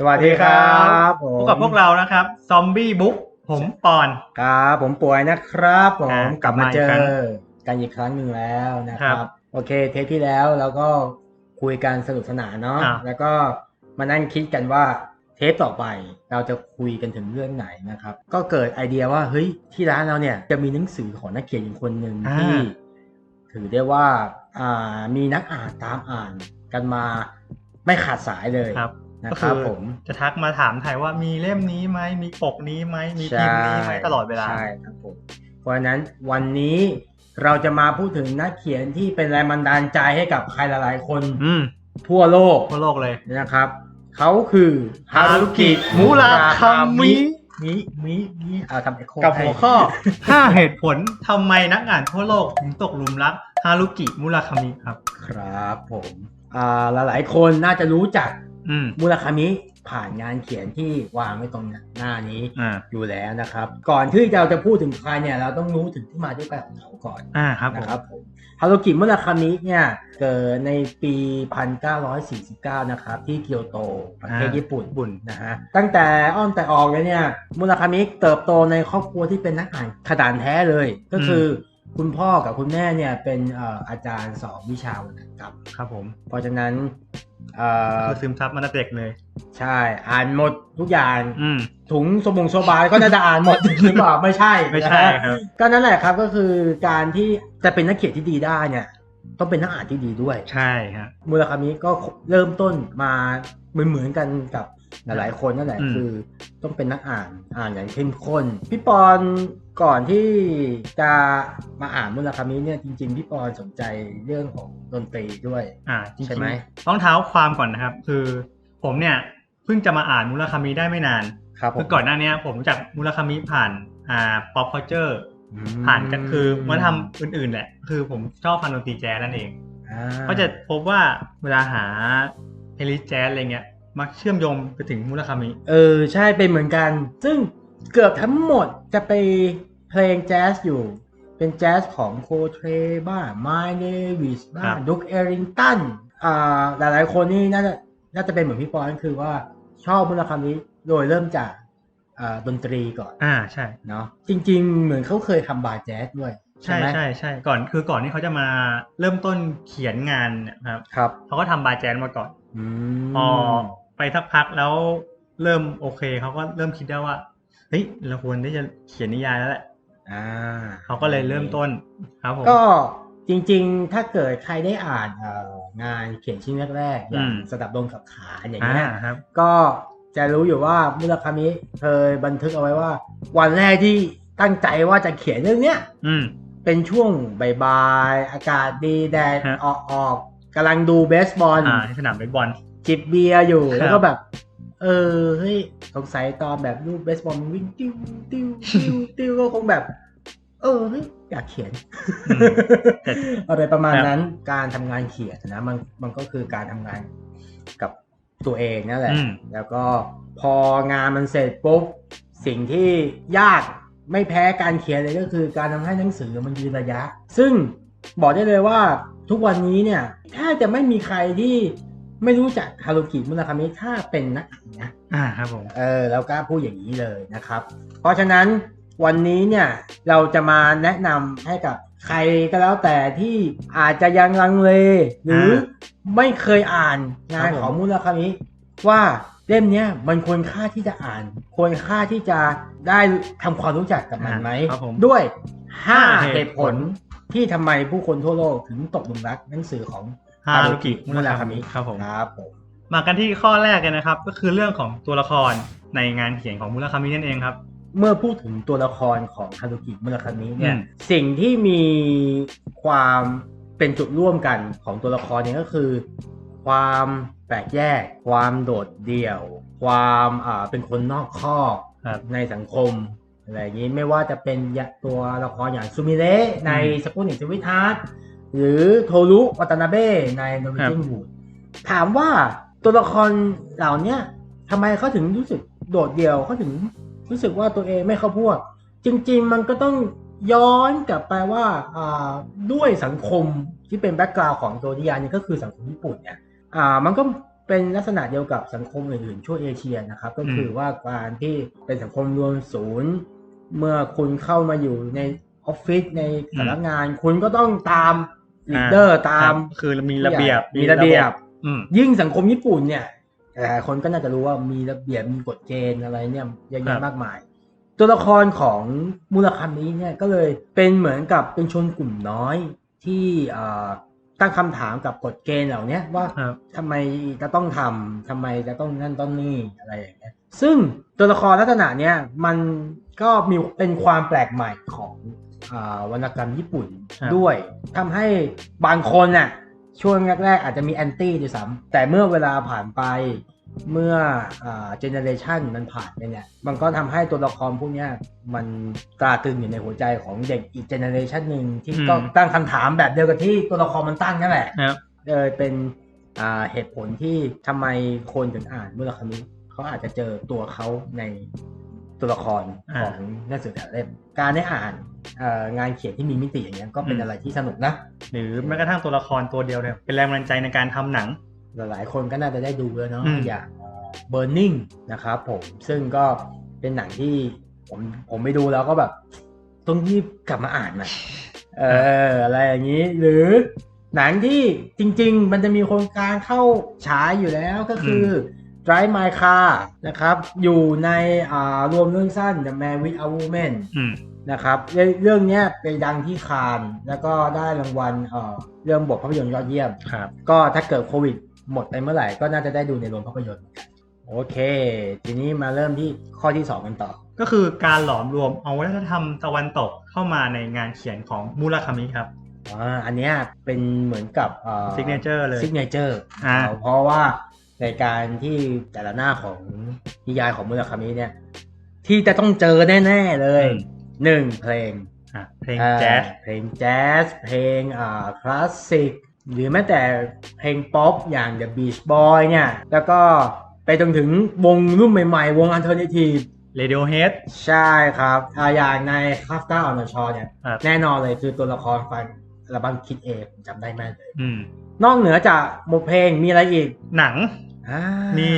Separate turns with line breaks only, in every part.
สวัสดีครับผ
พบ
ม
กับพวกเรานะครับ ซอมบี้บุ๊กผมปอน
ครับผมป่วยนะครับผม
อ่าก
ลับมาเจ
กลับมาอี
อก
ครั้ง
กันอีกครั้งหนึ่งแล้วนะค
ครั
รับ
บ
โอเคเทปที่แล้วเราก็คุยกันสนุกสนานเนาะ
อ่า
แล้วก็มานั่งคิดกันว่าเทปต่อไปเราจะคุยกันถึงเรื่องไหนนะครับ ก็เกิดไอเดียว่าเฮ้ยที่ร้านเราเนี่ยจะมีหนังสือของนักเขียนอีกคนหนึ่งที่ ถือได้ว่าอ่ามีนักอ่านตามอ่านกันมาไม่ขาดสายเลย
ครับ
นะ
ก็
ค
คื
รับ
อ
ผม
จะทักมาถามไทยว่ามีเล่มนี้ไหมมีปกนี้ไหมมีพิมพ์นี้ไหมตลอดเวลา
ใช่ครับผมเพราะฉะนั้นวันนี้เราจะมาพูดถึงนักเขียนที่เป็นแรงบันดาลใจให้กับใครหลายๆคน
อืม
ทั่วโลก
ทั่วโลกเลย
นะครับเขาคือฮารุกิ
มุราคามิ
มิมิมิเอาทำเอ็โค
กับหัวข้อ 5 เหตุผลทำไมนักอ่านทั่วโลกถึงตกหลุมรักฮารุกิมุราคามิครับ
ครับผมอ่าหลายๆคนน่าจะรู้จัก
อื ม
มุราคามิผ่านงานเขียนที่วางไว้ตรงหน้านี้
อ่า
อยู่แล้วนะครับ ก่อนที่เราจะพูดถึงใครเนี่ยเราต้องรู้ถึงที่มาที่ไปของเขาก่อน
อ่าครับผม
นะครับผมฮารุกิมุราคามิเนี่ยเกิดในปี 1949 นะครับที่เกียวโตประเทศญี่ปุ่น
บุญ
นะฮะตั้งแต่อ้อนแต่ออกเลยเนี่ยมุราคามิเติบโตในครอบครัวที่เป็นนักอ่านขนาดแท้เลย ก็คือ คุณพ่อกับคุณแม่เนี่ยเป็นเอ่ออาจารย์สอนวิชาวรรณกรรม
ครับผม
เพราะฉะนั้นเอ่อ
คือซึมซับมาตั้งแต่เด็กเลย
ใช่ อ่านหมดทุกอย่าง
อืม
ถุงสมงโซบายก็น่าจะอ่านหมดหรือเปล่าไม่ใช่
ไม่ใช่
นะฮะ
ครับ
ก็นั่นแหละครับก็คือการที่จะเป็นนักเขียนที่ดีได้เนี่ยต้องเป็นนักอ่านที่ดีด้วย
ใช่ครับ
มูราคามิก็เริ่มต้นมาเหมือนเหมือนๆกันกับหลายๆคนนั่นแหละ
อืม
คือ ต้องเป็นนักอ่านอ่านอย่างเข้มข้นพี่ปอน ก่อนที่จะมาอ่านมูราคามิเนี่ยจริง ๆ พี่ปอนสนใจเรื่องของดนตรีด้วย
อ่าจริงๆ
ใช่ไหม
ต้องเท้าความก่อนนะครับ คือผมเนี่ยเพิ่งจะมาอ่านมุราคามิได้ไม่นาน
ครับผม
คือก่อนหน้านี้ผมรู้จักมุราคามิผ่านอ่า pop culture
อืม
ผ่านก็คือวัฒนธรรมอื่นๆแหละ คือผมชอบฟังดนตรีแจ๊สนั่นเอง
อ่า
ก็จะพบว่าเวลาหาเพลย์ลิสต์แจ๊สอะไรเงี้ยมักเชื่อมโยงไปถึงมุราคามิ
เออ ใช่เป็นเหมือนกัน ซึ่งเกือบทั้งหมดจะไป เพลงแจ๊สอยู่ เป็นแจ๊สของโคเทรบ้างไมเดวิสบ้างดุกเอริงตันอ่าหลายๆคนนี่น่าจะน่าจะเป็นเหมือนพี่ปอนคือว่าชอบมุราคามิโดยเริ่มจากอ่าดนตรีก่อน
อ่าใช่
เนาะจริง ๆ เหมือนเขาเคยทำบาร์แจ๊สด้วย ใช่
ใช่
ไหม
ใช่ใช่ก่อนคือก่อนที่เขาจะมาเริ่มต้นเขียนงานเนะครับ
ครับ
เขาก็ทำบาร์แจ๊สมาก่อน
อืม
พอไปสักพักแล้วเริ่มโอเคเขาก็เริ่มคิดได้ว่าเฮ้ยเราควรที่จะเขียนนิยายแล้วแหละ
อ่า
เขาก็เลยเริ่มต้นครับผม
ก็จริงๆ ถ้าเกิดใครได้อ่านเอ่องานเขียนชิ้นแรกๆอย่าง
อืม
สดับดงกับขาอย่าง
อ่า
เงี้ย
ครับ
ก็จะรู้อยู่ว่ามุราคามิเคยบันทึกเอาไว้ว่า วันแรกที่ตั้งใจว่าจะเขียนเรื่องเนี้ย
อืม
เป็นช่วงบ่ายๆอากาศดีแดด
ฮะ
ออกออกกำลังดูเบสบอล
อ่าที่สนามเบสบอล
จิบเบียร์อยู่
ครับ
แล้วก็แบบ เออเฮ้ยสงสัยตอนแบบลูกเบสบอลมันวิ่งติ้วติ้วติ้วติ้วก็คงแบบ เออเฮ้ยอยากเขียน
อืมแต่
อะไรประมาณ
ครับ
นั้นการทำงานเขียนนะ มันมันก็คือการทำงานกับตัวเองนั่นแหละ
อืม
แล้วก็พองานมันเสร็จปุ๊บสิ่งที่ยากไม่แพ้การเขียนเลยก็คือการทำให้หนังสือมันยืนระยะ ซึ่งบอกได้เลยว่าทุกวันนี้เนี่ยแทบจะไม่มีใครที่ ไม่รู้จักฮารุกิมุราคามิถ้าเป็นนักอ่านนะ
อ่าครับผม
เออแล้วกล้าพูดอย่างนี้เลยนะครับ เพราะฉะนั้นวันนี้เนี่ยเราจะมาแนะนำให้กับใครก็แล้วแต่ที่อาจจะยังลังเล หรือไม่เคยอ่านงานของมุราคามิว่าเล่มเนี้ยมันควรค่าที่จะอ่าน ควรค่าที่จะได้ทำความรู้จักกับมันไหม
ครับผม
ด้วย
ห้า
5
เห
เห
ตุ
ตุ
ผ
ผ
ล
ลที่ทำไมผู้คนทั่วโลกถึงตกหลุมรักหนังสือของ
ฮารุกิมุ
มุ
รา
รา
คา
คา
มิ
มิ
ครับผม
ครับผม
มากันที่ข้อแรกกันนะครับ ก็คือเรื่องของตัวละครในงานเขียนของมุราคามินั่นเองครับ
เมื่อพูดถึงตัวละครของฮารุกิมุราคามิเนี่ย
อืม
สิ่งที่มีความเป็นจุดร่วมกันของตัวละครเนี่ยก็คือ ความแปลกแยก ความโดดเดี่ยว ความอ่าเป็นคนนอกข้อก
ครับ
ในสังคมอะไรอย่างนี้ไม่ว่าจะเป็นตัวละครอย่างซูมิเระในสปุนิกสวิทฮาร์ หรือโทรุวัตนาเบะในโนวิจินวูดถามว่าตัวละครเหล่าเนี้ยทำไมเขาถึงรู้สึกโดดเดี่ยวเขาถึงรู้สึกว่าตัวเองไม่เข้าพวก จริง ๆ มันก็ต้องย้อนกลับไปว่าอ่าด้วยสังคมที่เป็นแบ็กกราวด์ของตัวนิยายนี่ก็คือสังคมญี่ปุ่นเนี่ยอ่ามันก็เป็นลักษณะเดียวกับสังคมอื่นๆทั่วเอเชียนะครับ ก็คือว่าการที่เป็นสังคมรวมศูนย์ เมื่อคุณเข้ามาอยู่ในออฟฟิศในสำนักงาน คุณก็ต้องตาม ลีดเดอร์ตาม
ครับคือมีระเบียบ
มีระเบียบ
อืม
ยิ่งสังคมญี่ปุ่นเนี่ยหลายคนก็น่าจะรู้ว่ามีระเบียบมีกฎเกณฑ์อะไรเนี่ยเยอะ
ครั
แยะ
บ
มากมาย ตัวละครของมูลคามิเนี่ยก็เลยเป็นเหมือนกับเป็นชนกลุ่มน้อยที่เอ่อตั้งคำถามกับกฎเกณฑ์เหล่าเนี้ยว่า
ครับ
ทำไมจะต้องทำทำไมจะต้องนั่นต้องนี่อะไรอย่างเงี้ยซึ่งตัวละครลักษณะเนี้ยมันก็มีเป็นความแปลกใหม่ของอา วรรณกรรมญี่ปุ่น
ครับ
ด้วยทำให้บางคนน่ะช่วงแรกๆอาจจะมีแอนตี้ด้วยซ้ำแต่เมื่อเวลาผ่านไปเมื่อเจเนเรชันมันผ่านไปเนี่ย มันก็ทำให้ตัวละครพวกเนี้ยมันตราตรึงอยู่ในหัวใจของเด็กอีกเจเนเรชันหนึ่งที่ก็
อืม
ตั้งคำถามแบบเดียวกับที่ตัวละครมันตั้งนั่นแหละ
ครับ
เลยเป็นอ่าเหตุผลที่ทำไมคนถึงอ่านมุรคามิเขาอาจจะเจอตัวเขาใน ตัวละครของหนังสือแต่ละเล่มการได้อ่านเอ่องานเขียนที่มีมิติอย่างเงี้ยก็เป็นอะไรที่สนุกนะ
หรือแม้กระทั่งตัวละครตัวเดียวเนี่ยเป็นแรงบันดาลใจในการทำหนัง
หลายๆคนก็น่าจะได้ดูแล้วเนาะ
อืม
อย่าง Burning นะครับผมซึ่งก็เป็นหนังที่ผมผมไปดูแล้วก็แบบต้องรีบกลับมาอ่านนะเอออะไรอย่างนี้ หรือหนังที่จริง ๆ มันจะมีโครงการเข้าฉายอยู่แล้วก็คืออ Drive My Car นะครับ อยู่ในอ่ารวมเรื่องสั้น The Man with a Woman
อืม
นะครับเรื่องเรื่องเนี้ยไปดังที่คานส์แล้วก็ได้รางวัลเอ่อเรื่องบทภาพยนตร์ยอดเยี่ยม
ครับ
ก็ถ้าเกิดโควิดหมดไปเมื่อไหร่ก็น่าจะได้ดูในโรงภาพยนตร์เหมือนกันโอเค ทีนี้มาเริ่มที่ข้อที่ 2 กันต่อ
ก็คือการหลอมรวมเอาวัฒนธรรมตะวันตกเข้ามาในงานเขียนของมูราคามิครับ
อ่าอันเนี้ยเป็นเหมือนกับ
ซิกเนเจอร์เลย
ซิกเนเจอร์
อ่า
เพราะว่า ในการที่แต่ละหน้าของนิยายของมุราคามิเนี่ย ที่จะต้องเจอแน่ ๆเลย
อืม
หนึ่งเพลง
อะเพลงแจ๊ส
อ่าเพลงแจ๊สเพลงอ่าคลาสสิกหรือแม้แต่เพลงป๊อปอย่าง The Beach Boy เนี่ย แล้วก็ไปจนถึงวงรุ่นใหม่ๆ วง Alternative
เรดิโอเฮด
ใช่ครับอ่าอย่างในคาฟต้าออนชอเนี่ย
ครับ
แน่นอนเลยคือตัวละครฟังอัลบั้มคิดเองผมจำได้แม่นเลย
อืม
นอกเหนือจากบทเพลงมีอะไรอีก
หนัง
อ่า
มี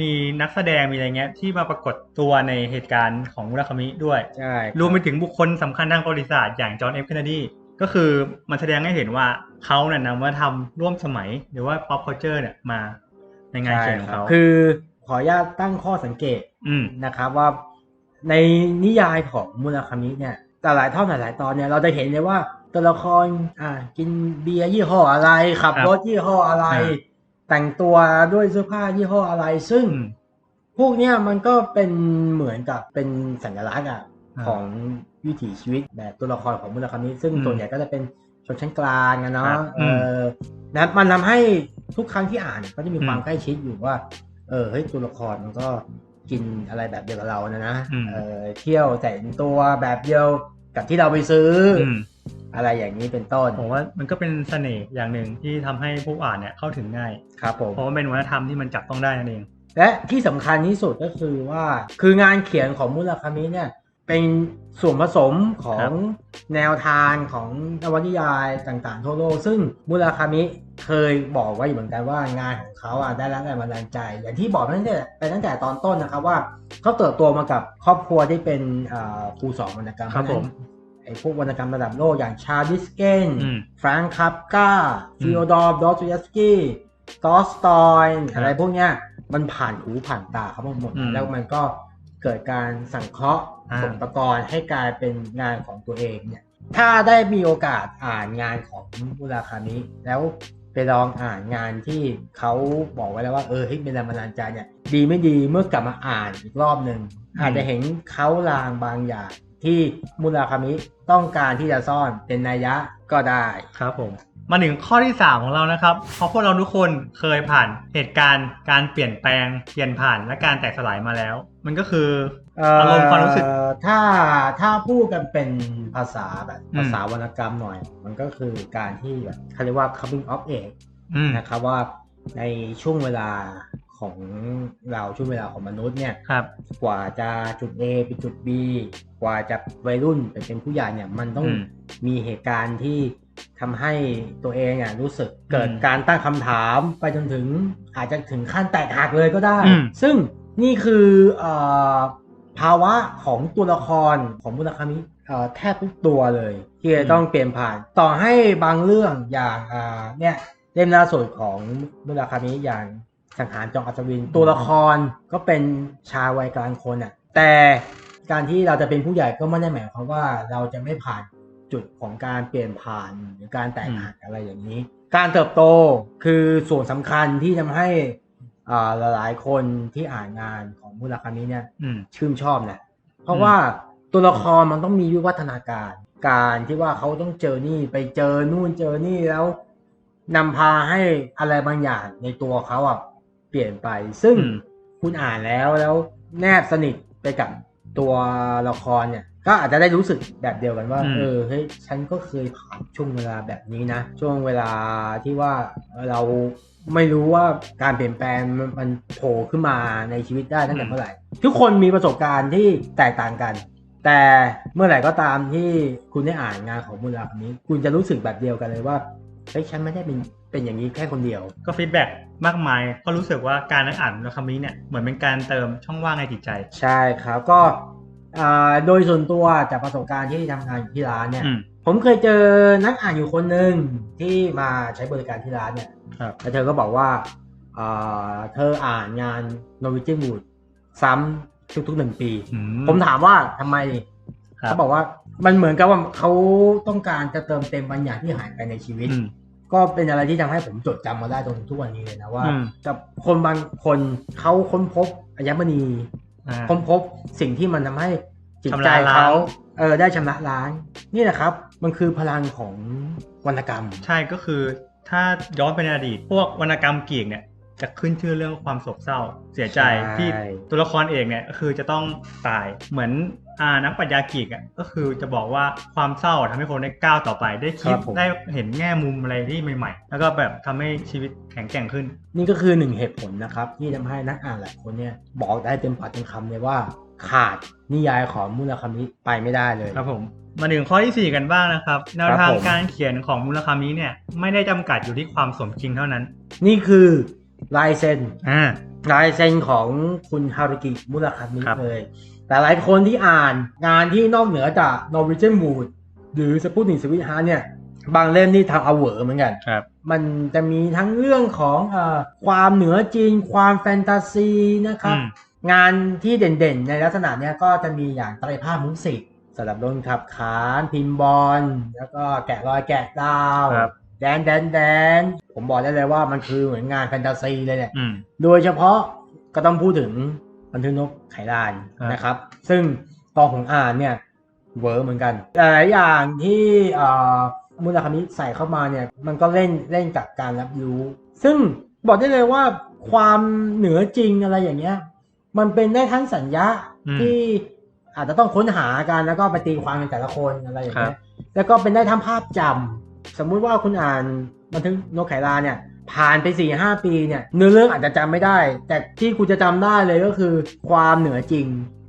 มีนักแสดงมีอะไรเงี้ย ที่มาปรากฏตัวในเหตุการณ์ของมุราคามิด้วย
ใช่คบ
รวมไปถึงบุคคลสำคัญทางประวัติศาสตร์อย่างจอห์นเอฟเคนเนดีก็คือมันแสดงให้เห็นว่าเขาเนี่ยนำวัฒนธรรมร่วมสมัยหรือว่า pop culture เนี่ยมาในงานเขียนของ
ใช่ครับ
เขา
คือขออนุญาตตั้งข้อสังเกต
อืม
นะครับว่าในนิยายของมุราคามิเนี่ยแต่หลายท่อนหลายๆตอนเนี่ยเราจะเห็นเลยว่า ตัวละครอ่า กินเบียร์ยี่ห้ออะไรขับ
ครับ
รถยี่ห้ออะไร
อ่า
แต่งตัวด้วยเสื้อผ้ายี่ห้ออะไร ซึ่ง
อืม
พวกเนี้ยมันก็เป็นเหมือนกับเป็นสัญลักษณ์อะ
อ่า
ของวิถีชีวิตแบบตัวละครของมุราคามิซึ่ง
อืม
ส่วนใหญ่ก็จะเป็นชนชั้นกลางอะ
ค
เนาะ
รับ
เออนะมันทำให้ทุกครั้งที่อ่านก็จะมีความ
อืม
ใกล้ชิดอยู่ว่า เออเฮ้ยตัวละครมันก็กินอะไรแบบเดียวกับเรานะนะ
อืม
เออเที่ยวแต่งตัวแบบเดียวกับที่เราไปซื้อ อ
อืม
อะไรอย่างนี้เป็นต้น
ผมว่ามันก็เป็นเสน่ห์อย่างหนึ่งที่ทำให้ผู้อ่านเนี่ยเข้าถึงง่าย
ครับผม
เพราะว่าเป็นวัฒนธรรมที่มันจับต้องได้นั่นเอง
และที่สำคัญที่สุดก็คือว่าคืองานเขียนของมุราคามิเนี่ยเป็นส่วนผสมขอ
ครั
ง
บ
แนวทางของนวนิยายต่างๆทั่วโลก ซึ่งมุราคามิเคยบอกไว้เหมือนกันว่างานของเขาอะได้รับแรงบันดาลใจ อย่างที่บอกตั้งแต่ไปตั้งแต่ตอนต้นนะครับว่าเขาเติบโตมากับครอบครัวที่เป็นอ่าครูสอนวรรณกรรม
ครับผม
ไอ้ พวกวรรณกรรมระดับโลกอย่างชาดิสเกน
อืม
ฟรานคับกา
อืม
ฟิโอดอร์ดอสเยสกี้ตอสตอย
ครับ
อะไรพวกเนี้ยมันผ่านหูผ่านตาเขาหมด
อืม
แล้วมันก็เกิดการสังเคราะห์
อ่า
ส่งตะกอนให้กลายเป็นงานของตัวเองเนี่ย ถ้าได้มีโอกาสอ่านงานของมุราคามิแล้วไปลองอ่านงานที่เขาบอกไว้แล้วว่าเออเฮ้ยเป็นแรงบันดาลใจเนี่ย ดีไม่ดีเมื่อกลับมาอ่านอีกรอบหนึ่ง
อืม
อาจจะเห็นเขาลางบางอย่าง ที่มุราคามิต้องการที่จะซ่อนเป็นนัยยะก็ได้
ครับผม มาถึงข้อที่ 3 ของเรานะครับเพราะพวกเราทุกคนเคยผ่านเหตุการณ์การเปลี่ยนแปลงเปลี่ยนผ่านและการแตกสลายมาแล้ว มันก็คืออารมณ์ความรู้สึก
เอ่อถ้าถ้าพูดกันเป็นภาษาแบบ
อืม
ภาษาวรรณกรรมหน่อย มันก็คือการที่แบบเขาเรียกว่า coming of age
อืม
นะครับว่าในช่วงเวลา ของเราช่วงเวลาของมนุษย์เนี่ย
ครับ
กว่าจะจุด A ไปจุด B กว่าจะวัยรุ่นไปเป็นผู้ใหญ่เนี่ยมันต้อง
อืม
มีเหตุการณ์ที่ทำให้ตัวเองอะรู้สึกเกิด
อืม
การตั้งคำถามไปจนถึงอาจจะถึงขั้นแตกหักเลยก็ได้
อืม
ซึ่งนี่คือเอ่อภาวะของตัวละครของมุราคามิเอ่อแทบทุกตัวเลย ที่จะต้องเปลี่ยนผ่าน ต่อให้บางเรื่องอย่างอ่าเนี่ยเล่มล่าสุดของมุราคามิอย่าง สังหารจองอัศวิน ตัวละครก็เป็นชายวัยกลางคนอะ แต่การที่เราจะเป็นผู้ใหญ่ก็ไม่ได้หมายความว่าเราจะไม่ผ่านจุดของการเปลี่ยนผ่านหรือการแตกหักอะไรอย่างนี้ การเติบโตคือส่วนสำคัญที่ทำให้อ่าหลายๆคนที่อ่านงานของมุราคามิเนี่ย
อืม
ชื่นชอบแหละเพราะว่าตัวละครมันต้องมีวิวัฒนาการ การที่ว่าเขาต้องเจอนี่ไปเจอนู่นเจอนี่แล้วนำพาให้อะไรบางอย่างในตัวเขาอะ เปลี่ยนไป ซึ่ง
อืม
คุณอ่านแล้วแล้วแนบสนิทไปกับตัวละครเนี่ย ก็อาจจะได้รู้สึกแบบเดียวกันว่า
อืม
เออเฮ้ยฉันก็เคยผ่านช่วงเวลาแบบนี้นะ ช่วงเวลาที่ว่าเราไม่รู้ว่าการเปลี่ยนแปลงมันมันโผล่ขึ้นมาในชีวิตได้ตั้งแต่เมื่อไหร่ ทุกคนมีประสบการณ์ที่แตกต่างกัน แต่เมื่อไหร่ก็ตามที่คุณได้อ่านงานของมูลาคนนี้ คุณจะรู้สึกแบบเดียวกันเลยว่า เฮ้ยฉันไม่ได้เป็นเป็นอย่างนี้แค่คนเดียว
ก็ฟีดแบ็กมากมายก็รู้สึกว่าการอ่านมุราคามิเนี่ยเหมือนเป็นการเติมช่องว่างในจิตใจ
ใช่ครับก็อ่าโดยส่วนตัวจากประสบการณ์ที่ทำงานอยู่ที่ร้านเนี่ย
อืม
ผมเคยเจอนักอ่านอยู่คนหนึ่งที่มาใช้บริการที่ร้านเนี่ย
ครับ
แล้วเธอก็บอกว่าอ่าเธออ่านงาน Norwegian Wood ซ้ำทุกๆหนึ่งปี
อื
ผมถามว่าทำไม
ครับ
เขาบอกว่ามันเหมือนกับว่าเขาต้องการจะเติมเต็มบางอย่างที่หายไปในชีวิต
อืม
ก็เป็นอะไรที่ทำให้ผมจดจำมาได้จนถึงทุกวันนี้เลยนะว่า
อืม
กับคนบางคนเขาค้นพบอัญมณี
อ่า
ค้นพบสิ่งที่มันทำให้จิต
ชำ
ใจ
ระล้าง
เขาเออได้ชำระล้างนี่แหละครับ มันคือพลังของวรรณกรรม
ใช่ก็คือถ้าย้อนไปในอดีตพวกวรรณกรรมกรีกเนี่ย จะขึ้นชื่อเรื่องความโศกเศร้าเสียใจ
ใช่
ที่ตัวละครเอกเนี่ยก็คือจะต้องตายเหมือนอ่านักปรัชญากรีกอะก็คือจะบอกว่าความเศร้าทำให้คนได้ก้าวต่อไปได้คิดได้เห็นแง่มุมอะไรที่ใหม่ๆ แล้วก็แบบทำให้ชีวิตแข็งแกร่งขึ้น
นี่ก็คือหนึ่งเหตุผลนะครับ ที่ทำให้นักอ่านหลายคนเนี่ยบอกได้เต็มปากเต็มคำเลยว่าขาดนิยายของมูลคามิไปไม่ได้เลย
ครับผมมาถึงข้อที่ 4 กันบ้างนะครับแนวทาง
ผม
การเขียนของมุราคามิเนี่ยไม่ได้จำกัดอยู่ที่ความสมจริงเท่านั้น
นี่คือ ลายเซ็น
อ่า
ลายเซ็นของคุณฮารุกิมุราคามิ
ครับ
เลย แต่หลายคนที่อ่านงานที่นอกเหนือจาก Norwegian Wood หรือสปุตนิกสวิตฮาร์เนี่ย บางเล่มนี่ทำเอาเหวอเหมือนกัน
ครับ
มันจะมีทั้งเรื่องของเออความเหนือจริงความแฟนตาซีนะครับ
อืม
งานที่เด่นๆ ในลักษณะเนี้ยก็จะมีอย่างไตรภาพมุสิกสำหรับโดนขับขาน พิมพ์บอลแล้วก็แกะรอยแกะดาว
ครับ
แดนแดนแดนผมบอกได้เลยว่ามันคือเหมือนงานแฟนตาซีเลยเนี่ย
อืม
โดยเฉพาะก็ต้องพูดถึงบันทึกนกไขลาน
ครับ
นะครับ ซึ่งตอนของอ่านเนี่ยเวอร์เหมือนกันหลายๆอย่างที่เอ่อมูลคามิใส่เข้ามาเนี่ย มันก็เล่นเล่นกับการรับรู้ ซึ่งบอกได้เลยว่าความเหนือจริงอะไรอย่างเงี้ย มันเป็นได้ทั้งสัญญา
อืม
ที่อาจจะต้องค้นหากันแล้วก็ไปตีความกันแต่ละคนอะไรอย่าง
ครั
เงี้
บ
ยแล้วก็เป็นได้ทั้งภาพจำ สมมุติว่าคุณอ่านบันทึกนกไขลาเนี่ยผ่านไป4ี่ห้าปีเนี่ยเนื้อเรื่องอาจจะจำไม่ได้ แต่ที่คุณจะจำได้เลยก็คือความเหนือจริง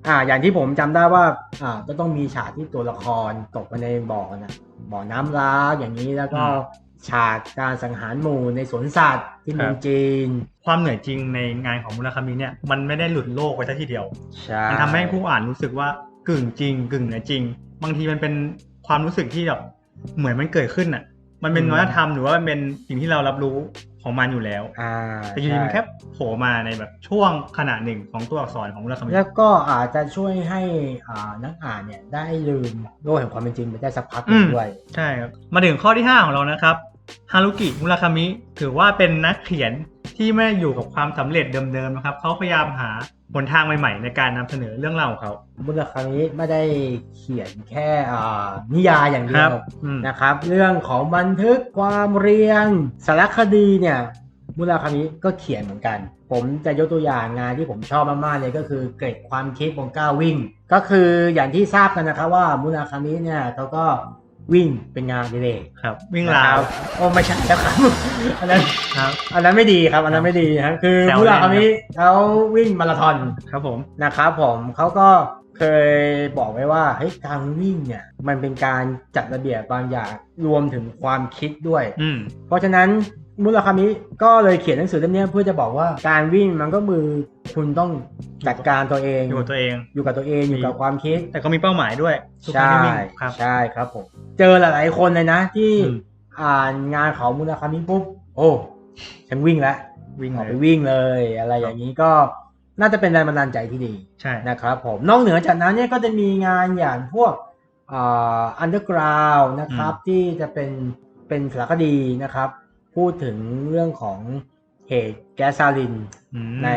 อ่าอย่างที่ผมจำได้ว่าอ่าก็ต้องมีฉากที่ตัวละครตกไปในบ่อนะบ่อน้ำร้างอย่างนี้แล้วก็
อืม
ฉากการสังหารหมู่ในสวนสัตว์ที่เมืองจีน
ความเหนื่อยจริงในงานของมุราคามิเนี่ยมันไม่ได้หลุดโลกไปซะทีเดียว
ใช่
มันทำให้ผู้อ่านรู้สึกว่ากึ่งจริง กึ่งเหนือจริง บางทีมันเป็นความรู้สึกที่แบบ เหมือนมันเกิดขึ้นอะ มันเป็นวัฒนธรรมหรือว่ามันเป็นสิ่งที่เรารับรู้ของมันอยู่แล้ว
อ่า
แต่อยู่ดีมัน
ใช่
แค่โผล่มาในแบบช่วงขณะหนึ่งของตัวอักษรของมุราคามิ
แล้วก็อาจจะช่วยให้อ่านักอ่านเนี่ยได้ลืมโลกแห่งความเป็นจริงไปได้สักพักหนึ่งด้วย
ใช่ครับ มาถึงข้อที่ 5 ของเรานะครับ ฮารุกิ มุราคามิ ถือว่าเป็นนักเขียน ที่ไม่ได้อยู่กับความสำเร็จเดิมๆนะครับเขาพยายามหาหนทางใหม่ๆ ในการนำเสนอเรื่องราวของเขา
มุราคามิไม่ได้เขียนแค่อ่านิยายอย่างเดี
ครั
ยว
บอืม
นะครับ เรื่องของบันทึกความเรียงสารคดีเนี่ยมุราคามิก็เขียนเหมือนกัน ผมจะยกตัวอย่างงานที่ผมชอบมากๆเลยก็คือเกร็ดความคิดบนก้าววิ่ง ก็คืออย่างที่ทราบกันนะครับว่ามุราคามิเนี่ยเขาก็ วิ่งเป็นงานอดิเรก
ครับ วิ่งราว
นะครับโอ้ไม่ใช่แล้วครับอันนั้น
ครับ
อันนั้นไม่ดีครับ อันนั้นไม่ดีครับคือ
แซว
มุราคา
เล่
มิ
น
เขาวิ่งมาราธอน
ครับผม
นะครับผมเขาก็เคยบอกไว้ว่าเฮ้ยการวิ่งเนี่ยมันเป็นการจัดระเบียบบางอย่างรวมถึงความคิดด้วย
อืม
เพราะฉะนั้น มุลคามิก็เลยเขียนหนังสือเล่มนี้เพื่อจะบอกว่าการวิ่งมันก็มือคุณต้องจัดการตัวเอง
อยู่กับตัวเอง
อยู่กับตัวเองอยู่กับความคิด
แต่ก็มีเป้าหมายด้วยทุกครั้ง
ใช่
ที่วิ่งครับ
ใช่ครับผมเจอหลายๆคนเลยนะ ที่
อืม
อ่านงานของมุลคามิปุ๊บโอ้ฉันวิ่งแล้ว
วิ่ง
ออก
เล
ไป
ย
วิ่งเลย อะไรอย่างนี้ก็น่าจะเป็นแรงบันดาลใจที่ดี
ใช่
นะครับผมนอกเหนือจากนั้นเนี่ยก็จะมีงานอย่างพวกอันเดอร์กราวนะครับที่จะเป็นเป็นสารคดีนะครับ พูดถึงเรื่องของเหตุแก๊สซาลิน
อืม
ใน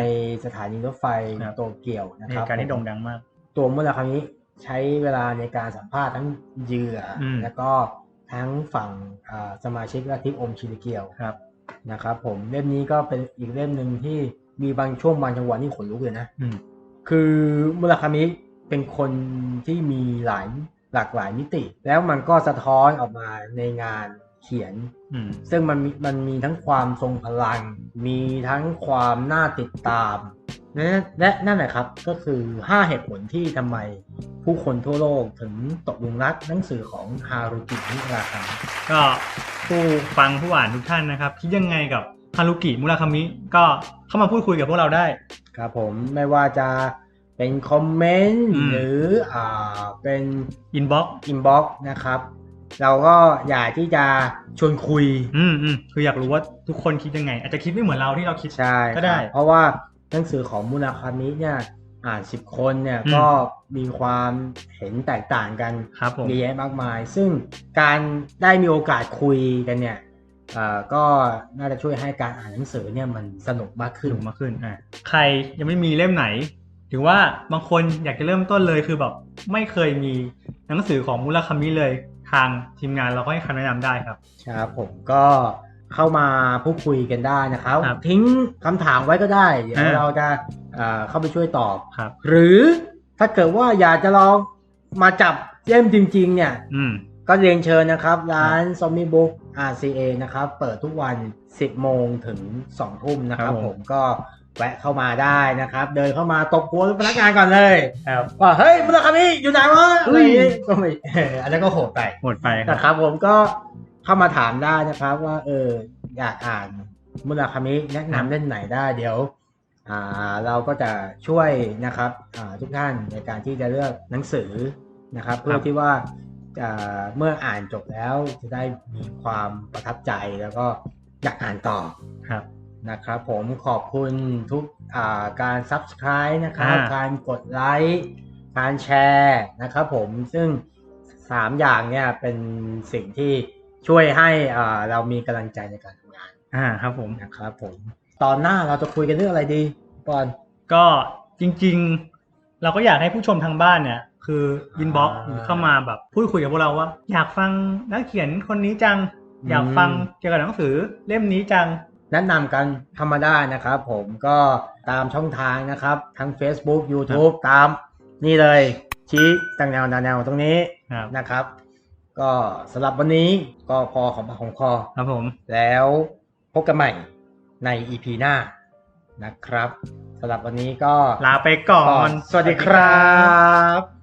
สถานีรถไฟ
ครับ
โตเกียวนะ
เห
ครับ
ตุการณ์ที่โด่งดังมาก
ตัวมุลคามิใช้เวลาในการสัมภาษณ์ทั้งเหยื่ออ
ม
แล้วก็ทั้งฝั่งอ่าสมาชิกลัทธิอมชิริเกียว
ครับ
นะครับ ผมเล่มนี้ก็เป็นอีกเล่มหนึ่งที่มีบางช่วงบางจังหวะที่ขนลุกเลยนะ
อืม
คือมุราคามิเป็นคนที่มีหลายหลากหลายมิติ แล้วมันก็สะท้อนออกมาในงาน เขียน
อืม
ซึ่งมันมีมันมีทั้งความทรงพลัง มีทั้งความน่าติดตามและและนั่นแหละครับก็คือ 5 เหตุผลที่ทำไมผู้คนทั่วโลกถึงตกหลุมรักหนังสือของฮารุกิมุราคามิ
ก็ผู้ฟังผู้อ่านทุกท่านนะครับคิดยังไงกับฮารุกิมุราคามิก็เข้ามาพูดคุยกับพวกเราได้
ครับผมไม่ว่าจะเป็นคอมเมนต์
อืม
หรืออ่าเป็น
อินบ็อก
อินบ็อกนะครับ เราก็อยากที่จะชวนคุย
อืมอืมคืออยากรู้ว่าทุกคนคิดยังไง อาจจะคิดไม่เหมือนเราที่เราคิด
ใช่
ก็ได้
ครับเพราะว่าหนังสือของมุราคามิเนี่ยอ่านสิบคนเนี่ย
อืม
ก็มีความเห็นแตกต่างกัน
ครับผม
เยอะแยะมากมาย ซึ่งการได้มีโอกาสคุยกันเนี่ยเอ่อก็น่าจะช่วยให้การอ่านหนังสือเนี่ยมันสนุกมาก
ขึ้
ขึ้
น
น
มาขึ้นอ่าใครยังไม่มีเล่มไหน ถือว่าบางคนอยากจะเริ่มต้นเลยคือแบบไม่เคยมีหนังสือของมุราคามิเลย ทางทีมงานเราก็ให้คำแนะนำได้ครับ
ครับผมก็เข้ามาพูดคุยกันได้นะครับ
ครับ
ทิ้งคำถามไว้ก็ได้ เดี๋ยว
อ่า
เราจะเอ่อเข้าไปช่วยตอบ
ครับ
หรือถ้าเกิดว่าอยากจะลองมาจับเล่มจริง ๆ เนี่ย
อืม
ก็เรียนเชิญนะครับ ร้าน z o m b i e Book RCA นะครับ เปิดทุกวัน 10 โมงถึง 2 ทุ่มนะครับ
ครับ
ผ
ผม ม
ก็ แวะเข้ามาได้นะครับ เดินเข้ามาตบหัวพนักงานก่อนเลย
ครับ
ว่าเฮ้ยมุราคามิอยู่ไหนวะอะไรอย่างงี้
อุ้ย
ก็ไม่อันนั้นก็โหดไป
หมดไปครับ
นะครับผมก็เข้ามาถามได้นะครับว่าเอออยากอ่านมุราคามิแนะนำเล่นไหนได้เดี๋ยวอ่าเราก็จะช่วยนะครับอ่าทุกท่านในการที่จะเลือกหนังสือนะครับ เพื่อที่ว่าอ่าเมื่ออ่านจบแล้วจะได้มีความประทับใจแล้วก็อยากอ่านต่อ
ครับ
นะครับผมขอบคุณทุกอ่าการ Subscribe นะครับ
อ่า
การกดไลค์การแชร์นะครับผมซึ่งสามอย่างเนี่ยเป็นสิ่งที่ช่วยให้อ่าเรามีกำลังใจในการทำงาน
อ่าครับผม
นะครับผมตอนหน้าเราจะคุยกันเรื่องอะไรดีปอน
ก็จริง ๆ เราก็อยากให้ผู้ชมทางบ้านเนี่ยคืออินบ็อก
อ่า
เข้ามาแบบพูดคุยกับพวกเราว่า อยากฟังนักเขียนคนนี้จัง
อืม
อยากฟังเกี่ยวกับหนังสือเล่มนี้จัง
แนะนำกันธรรมดานะครับ ผมก็ตามช่องทางนะครับ ทั้ง Facebook YouTube ตามนี่เลย ชี้ตั้งแนวแนวตรงนี้
ครับ
นะครับ ก็สำหรับวันนี้ก็พอของปากของคอ
ครับผม
แล้วพบกันใหม่ใน EP หน้านะครับสำหรับวันนี้ก็
ลาไปก่อน
สวัสดีครับ